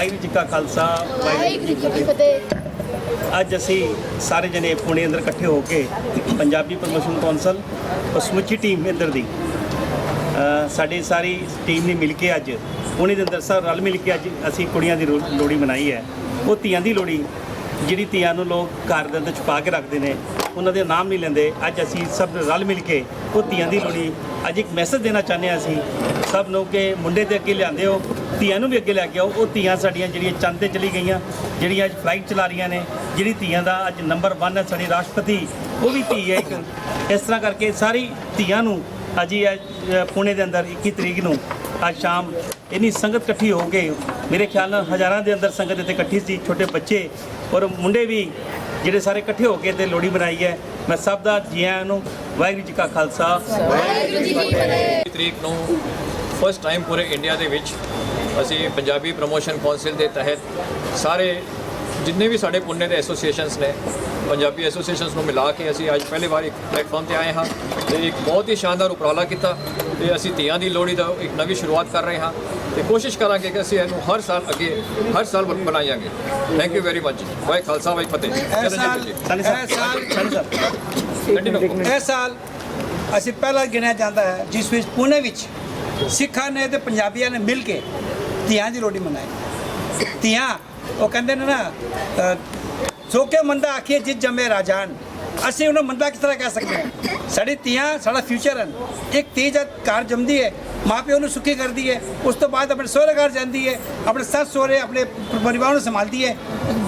ਵਾਹਿਗੁਰੂ ਜੀ ਕਾ ਖਾਲਸਾ ਵਾਹਿਗੁਰੂ ਜੀ ਕੀ ਫਤਿਹ। ਅੱਜ ਅਸੀਂ ਸਾਰੇ ਜਣੇ ਪੁਣੇ ਅੰਦਰ ਇਕੱਠੇ ਹੋ ਕੇ ਪੰਜਾਬੀ ਪ੍ਰਮੋਸ਼ਨ ਕੌਂਸਲ ਸਮੁੱਚੀ ਟੀਮ ਇੱਧਰ ਦੀ ਸਾਡੀ ਸਾਰੀ ਟੀਮ ਨੇ ਮਿਲ ਕੇ ਅੱਜ ਪੁਣੇ ਦੇ ਅੰਦਰ ਸਭ ਰਲ ਮਿਲ ਕੇ ਅੱਜ ਅਸੀਂ ਕੁੜੀਆਂ ਦੀ ਲੋਹੜੀ ਮਨਾਈ ਹੈ। ਉਹ ਧੀਆਂ ਦੀ ਲੋਹੜੀ ਜਿਹੜੀ ਧੀਆਂ ਨੂੰ ਲੋਕ ਘਰ ਦੇ ਅੰਦਰ ਛੁਪਾ ਕੇ ਰੱਖਦੇ ਨੇ ਉਹਨਾਂ ਦੇ ਨਾਮ ਨਹੀਂ ਲੈਂਦੇ। ਅੱਜ ਅਸੀਂ ਸਭ ਰਲ ਮਿਲ ਕੇ ਉਹ ਧੀਆਂ ਦੀ ਲੋਹੜੀ ਅੱਜ ਇੱਕ ਮੈਸੇਜ ਦੇਣਾ ਚਾਹੁੰਦੇ ਹਾਂ ਅਸੀਂ ਸਭ ਨੂੰ ਕਿ ਮੁੰਡੇ 'ਤੇ ਅੱਗੇ ਲਿਆਂਦੇ ਹੋ, ਧੀਆਂ ਨੂੰ ਵੀ ਅੱਗੇ ਲੈ ਕੇ ਆਓ। ਉਹ ਧੀਆਂ ਸਾਡੀਆਂ ਜਿਹੜੀਆਂ ਚੰਦ ਤੇ ਚਲੀ ਗਈਆਂ, ਜਿਹੜੀਆਂ ਅੱਜ ਫਲਾਈਟ ਚਲਾ ਰਹੀਆਂ ਨੇ, ਜਿਹੜੀ ਧੀਆਂ ਦਾ ਅੱਜ ਨੰਬਰ 1 ਹੈ ਸਾਡੀ ਰਾਸ਼ਟਰਪਤੀ, ਉਹ ਵੀ ਧੀ ਹੈ ਇੱਕ। ਇਸ ਤਰ੍ਹਾਂ ਕਰਕੇ ਸਾਰੀ ਧੀਆਂ ਨੂੰ ਅੱਜ ਹੀ ਪੁਣੇ ਦੇ ਅੰਦਰ 21 ਤਰੀਕ ਨੂੰ ਅੱਜ ਸ਼ਾਮ ਇੰਨੀ ਸੰਗਤ ਇਕੱਠੀ ਹੋ ਕੇ, ਮੇਰੇ ਖਿਆਲ ਨਾਲ ਹਜ਼ਾਰਾਂ ਦੇ ਅੰਦਰ ਸੰਗਤ ਇੱਥੇ ਇਕੱਠੀ ਸੀ, ਛੋਟੇ ਬੱਚੇ ਔਰ ਮੁੰਡੇ ਵੀ ਜਿਹੜੇ ਸਾਰੇ ਇਕੱਠੇ ਹੋ ਕੇ ਤੇ ਲੋਹੜੀ ਮਨਾਈ ਹੈ। ਮੈਂ ਸਭ ਦਾ ਜੀਆਂ ਆਇਆਂ ਨੂੰ ਵਾਹਿਗੁਰੂ ਜੀ ਕਾ ਖਾਲਸਾ। ਵਾਹਿਗੁਰੂ ਜੀ ਕੀ ਫਤਿਹ। ਤਰੀਕ ਨੂੰ ਫਸਟ ਟਾਈਮ ਪੂਰੇ ਇੰਡੀਆ ਦੇ ਵਿੱਚ ਅਸੀਂ ਪੰਜਾਬੀ ਪ੍ਰੋਮੋਸ਼ਨ ਕੌਂਸਲ ਦੇ ਤਹਿਤ ਸਾਰੇ ਜਿੰਨੇ ਵੀ ਸਾਡੇ ਪੁੰਨੇ ਦੇ ਐਸੋਸੀਏਸ਼ਨਸ ਨੇ ਪੰਜਾਬੀ ਐਸੋਸੀਏਸ਼ਨਸ ਨੂੰ ਮਿਲਾ ਕੇ ਅਸੀਂ ਅੱਜ ਪਹਿਲੀ ਵਾਰ ਇੱਕ ਪਲੇਟਫਾਰਮ ਤੇ ਆਏ ਹਾਂ ਤੇ ਇੱਕ ਬਹੁਤ ਹੀ ਸ਼ਾਨਦਾਰ ਉਪਰਾਲਾ ਕੀਤਾ ਤੇ ਅਸੀਂ ਧੀਆਂ ਦੀ ਲੋਹੜੀ ਦਾ ਇੱਕ ਨਵੀਂ ਸ਼ੁਰੂਆਤ ਕਰ ਰਹੇ ਹਾਂ ਤੇ ਕੋਸ਼ਿਸ਼ ਕਰਾਂਗੇ ਕਿ ਅਸੀਂ ਇਹਨੂੰ ਹਰ ਸਾਲ ਅੱਗੇ ਹਰ ਸਾਲ ਬਣਾਈਆਂਗੇ। ਥੈਂਕ ਯੂ ਵੈਰੀ ਮਚ ਵਾਹਿ ਖਾਲਸਾ ਵਾਹਿ ਫਤਿਹ। ਇਹ ਸਾਲ ਇਹ ਸਾਲ। ਇਹ ਸਾਲ ਅਸੀਂ ਪਹਿਲਾ ਗਿਣਿਆ ਜਾਂਦਾ ਹੈ ਜਿਸ ਵਿੱਚ ਪੁਣੇ ਵਿੱਚ ਸਿੱਖਾਂ ਨੇ ਤੇ ਪੰਜਾਬੀਆਂ ਨੇ ਮਿਲ ਕੇ ਧੀਆਂ ਦੀ ਲੋਹੜੀ ਮਨਾਈ। ਧੀਆਂ ਉਹ ਕਹਿੰਦੇ ਨੇ ਨਾ ਅ, ਮੰਦਾ ਆਖੀਏ ਜਿੱਤ ਜੰਮੇ ਰਾਜਾਨ ਅਸੀਂ ਉਹਨੂੰ ਮੰਦਾ ਕਿਸ ਤਰ੍ਹਾਂ ਕਹਿ ਸਕਦੇ ਹਾਂ? ਸਾਡੀ ਧੀਆਂ, ਸਾਡਾ ਫਿਊਚਰ ਹਨ ਇੱਕ ਧੀ ਜਦ ਘਰ ਜੰਮਦੀ ਹੈ ਮਾਂ ਪਿਓ ਨੂੰ ਸੁਖੀ ਕਰਦੀ ਹੈ, ਉਸ ਤੋਂ ਬਾਅਦ ਆਪਣੇ ਸਹੁਰੇ ਘਰ ਜਾਂਦੀ ਹੈ, ਆਪਣੇ ਸੱਸ ਸਹੁਰੇ, ਆਪਣੇ ਪਰਿਵਾਰ ਨੂੰ ਸੰਭਾਲਦੀ ਹੈ,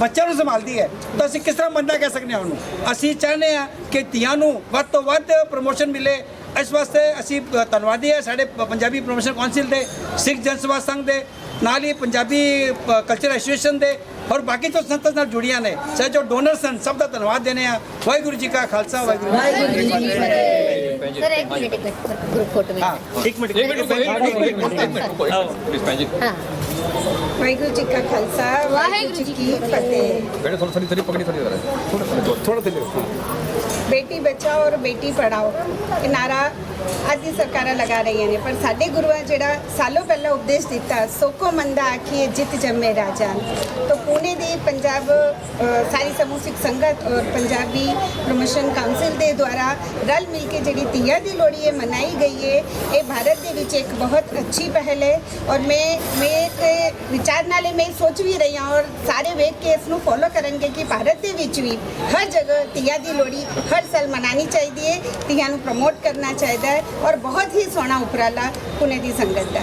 ਬੱਚਿਆਂ ਨੂੰ ਸੰਭਾਲਦੀ ਹੈ, ਤਾਂ ਅਸੀਂ ਕਿਸ ਤਰ੍ਹਾਂ ਮੰਦਾ ਕਹਿ ਸਕਦੇ ਹਾਂ ਉਹਨੂੰ? ਅਸੀਂ ਚਾਹੁੰਦੇ ਹਾਂ ਕਿ ਧੀਆਂ ਨੂੰ ਵੱਧ ਤੋਂ ਵੱਧ ਪ੍ਰਮੋਸ਼ਨ ਮਿਲੇ। ਇਸ ਵਾਸਤੇ ਅਸੀਂ ਧੰਨਵਾਦੀ ਹੈ ਸਾਡੇ ਪੰਜਾਬੀ ਪ੍ਰਮੋਸ਼ਨ ਕਾਉਂਸਲ ਦੇ, ਸਿੱਖ ਜਨ ਸਭਾ ਸੰਘ ਦੇ, ਨਾਲ ਹੀ ਪੰਜਾਬੀ ਕਲਚਰ ਐਸੋਸੀਏਸ਼ਨ ਦੇ ਔਰ ਬਾਕੀ ਜੋ ਸੰਤਾਂ ਨਾਲ ਜੁੜੀਆਂ ਨੇ ਚਾਹੇ ਜੋ ਡੋਨਰ ਹਨ ਸਭ ਦਾ ਧੰਨਵਾਦ ਦੇਨੇ ਆ ਵਾਹਿਗੁਰੂ ਜੀ ਕਾ ਖਾਲਸਾ ਵਾਹਿਗੁਰੂ ਜੀ ਕੀ ਫਤਿਹ ਸਰ ਇੱਕ ਮਿੰਟ ਇੱਕ ਫੋਟੋ ਮੇਂ ਇੱਕ ਮਿੰਟ ਇੱਕ ਮਿੰਟ ਇੱਕ ਮਿੰਟ ਪਲੀਜ਼ ਪੈਂਜੀ ਹਾਂ ਵਾਹਿਗੁਰੂ ਜੀ ਕਾ ਖਾਲਸਾ ਵਾਹਿਗੁਰੂ ਜੀ ਕੀ ਫਤਿਹ। ਬੇਟੇ ਥੋੜਾ ਥੋੜੀ ਥੋੜੀ ਪਕੜੀ ਥੋੜੀ ਜ਼ਰਾ। ਥੋੜਾ ਥੋੜਾ ਬੇਟੀ ਬਚਾਓ ਔਰ ਬੇਟੀ ਪੜਾਓ। ਇਹ ਨਾਰਾ ਅੱਜ ਦੀ ਸਰਕਾਰਾਂ ਲਗਾ ਰਹੀਆਂ ਨੇ ਪਰ ਸਾਡੇ ਗੁਰੂਆਂ ਜਿਹੜਾ ਸਾਲੋਂ ਪਹਿਲਾਂ ਉਪਦੇਸ਼ ਦਿੱਤਾ ਸੋਕੋ ਮੰਦਾ ਆਖੀਏ ਜਿੱਤ ਜੰਮੇ ਰਾਜਾਨ ਤੋਂ ਪੁਣੇ ਦੀ ਪੰਜਾਬ ਸਾਰੀ ਸਮੂਹ ਸਿੱਖ ਸੰਗਤ ਔਰ ਪੰਜਾਬੀ ਪ੍ਰਮੋਸ਼ਨ ਕਾਉਂਸਲ ਦੇ ਦੁਆਰਾ ਰਲ ਮਿਲ ਕੇ ਜਿਹੜੀ ਤੀਆਂ ਦੀ ਲੋਹੜੀ ਇਹ ਮਨਾਈ ਗਈ ਹੈ ਇਹ ਭਾਰਤ ਦੇ ਵਿੱਚ ਇੱਕ ਬਹੁਤ ਅੱਛੀ ਪਹਿਲ ਹੈ ਔਰ ਮੈਂ ਮੈਂ ਤੇ ਵਿਚਾਰ ਨਾਲੇ ਮੈਂ ਸੋਚ ਵੀ ਰਹੀ ਹਾਂ ਔਰ ਸਾਰੇ ਵੇਖ ਕੇ ਇਸ ਨੂੰ ਫੋਲੋ ਕਰਨਗੇ ਕਿ ਭਾਰਤ ਦੇ ਵਿੱਚ ਵੀ ਹਰ ਜਗ੍ਹਾ ਤੀਆਂ ਦੀ ਲੋਹੜੀ ਹਰ ਸਾਲ ਮਨਾਉਣੀ ਚਾਹੀਦੀ ਹੈ, ਤੀਆਂ ਨੂੰ ਪ੍ਰਮੋਟ ਕਰਨਾ ਚਾਹੀਦਾ ਹੈ ਔਰ ਬਹੁਤ ਹੀ ਸੋਹਣਾ ਉਪਰਾਲਾ ਪੁਨੇ ਦੀ ਸੰਗਤ ਦਾ।